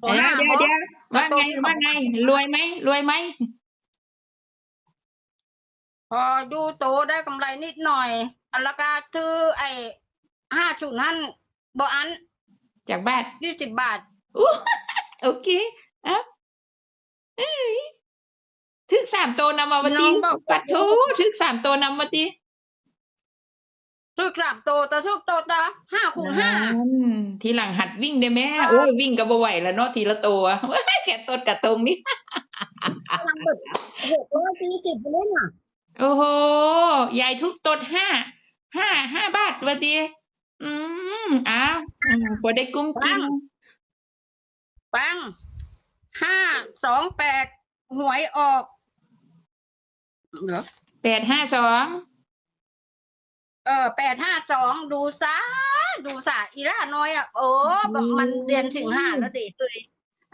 เดี๋ยวเดี๋ยวเดี๋ยวว่าไงว่าไง รวยไหมรวยไหมพอดูโตได้กำไรนิดหน่อย อันละกาซื้อไอ้ห้าชุดนั้นบอัน จากบ้านยี่สิบบาทอู้โอเคเอะเอ้ยถึกสามตัวนำมาวันน้ทีองบอกปัดทูถึกสามตัวนำมาที ซื้อสามโตแต่ซื้อโตตาห้าคูณห้าอืมทีหลังหัดวิ่งได้ไหมค่ะโอ้ยวิ่งกับบ่ไหวแล้วเนาะทีละตัวเว้ยแกตดกระตรงนี้กำลังแบบหกร้อยสี่สิบไปเลยน่ะโอ้โหยายทุกตดห้าห้าห้าบาทวันทีอืมอ้าวอืมพอได้กุ้มกินปังห้าสองแปดหวยออกเหรอแปดห้าสอง เออแปดห้าสองดูซะดูซะอีล่าน้อยอะเออมันเดือนสิงหาแล้วดิเลย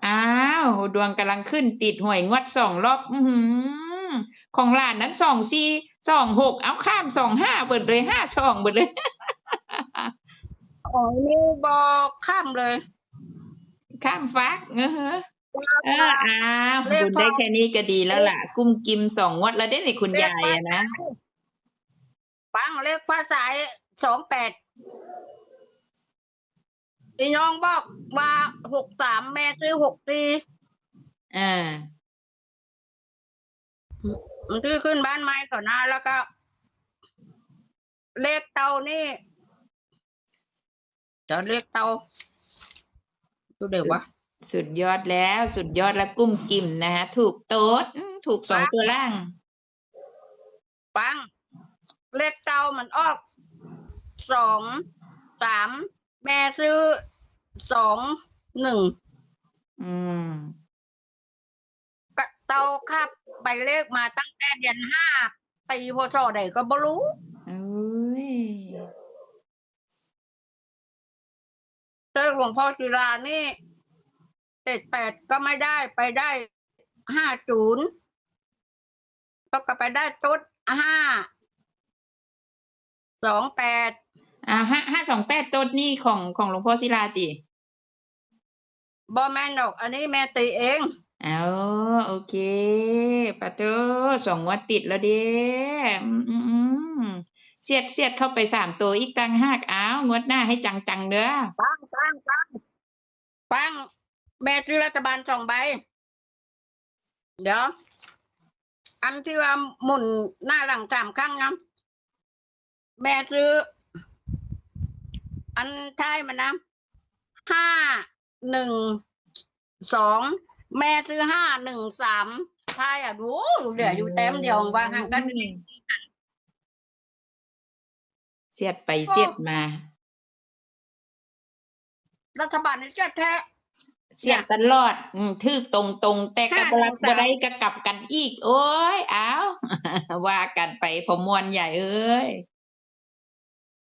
อ้าวดวงกำลังขึ้นติดหวยงวดสองรอบอือหือของหลานนั้นสองสี่สองหกเอาข้ามสองห้าเบิดเลยห้าสองเบิดเลยของนิวบอกข้ามเลย ข้ามฟักเออฮะเอออ้าวเลขคุณได้พอแค่นี้ก็ดีแล้วล่ะ กุ้มกิมสองงวดแล้วได้ในคุณยายอะนะ ปังเลขฟ้าสายสองแปดพี่น้องบอกว่าหกสามแม่ซื้อหกสี่อ่ามันซื้อขึ้นบ้านไม้ก่อนนะแล้วก็ เลขเตานี่จะเลขเตาดูเดี๋ยววะสุดยอดแล้วสุดยอดแล้วกุ้มกิมนะฮะ ถูกโต๊ดอืมถูกสองตัวล่าง ปัง เลขเตามันออกสองสามแม่ซื้อสองหนึ่งอืมกะเตาครับใบเลขมาตั้งแต่เดือนห้าปีพศใดก็บ่รู้โอ้ยเจอหลวงพ่อศิลานี่เจ็ดแปดก็ไม่ได้ไปได้ห้าศูนย์ก็ก็ไปได้ตุ๊ดห้า สองแปดอ่าห้าห้าสองแปดโต๊ดนี่ของของหลวงพ่อศิลาติบอแม่นดอก อันนี้แม่ตีเองเอาโอเคปะโตสองงวดติดแล้วเด้อืมอืมอืมเสียดเสียดเข้าไปสามตัวอีกตังหากอ้าวงวดหน้าให้จังจังๆเด้อปังปังปังปังแม่ซื้อรัฐบาลสองใบ เดี๋ยว อันที่ว่าหมุนหน้าหลังสามครั้งนะ แม่ซื้อ อันท้ายมันนะห้าหนึ่งสองแม่ซื้อห้าหนึ่งสามท้ายอะดูเหลืออยู่เต็มเดียววางห่างกันเสียดไปเสียดมา รัฐบาลนี่จะแท้เสียดตลอด อืมทืกตรงตรงๆแต่กับห้ารับหนึ่งสามบ่ได้ก็กลับกันอีก โอ้ย อ้าวว่ากันไปพอมวนใหญ่เอ้ย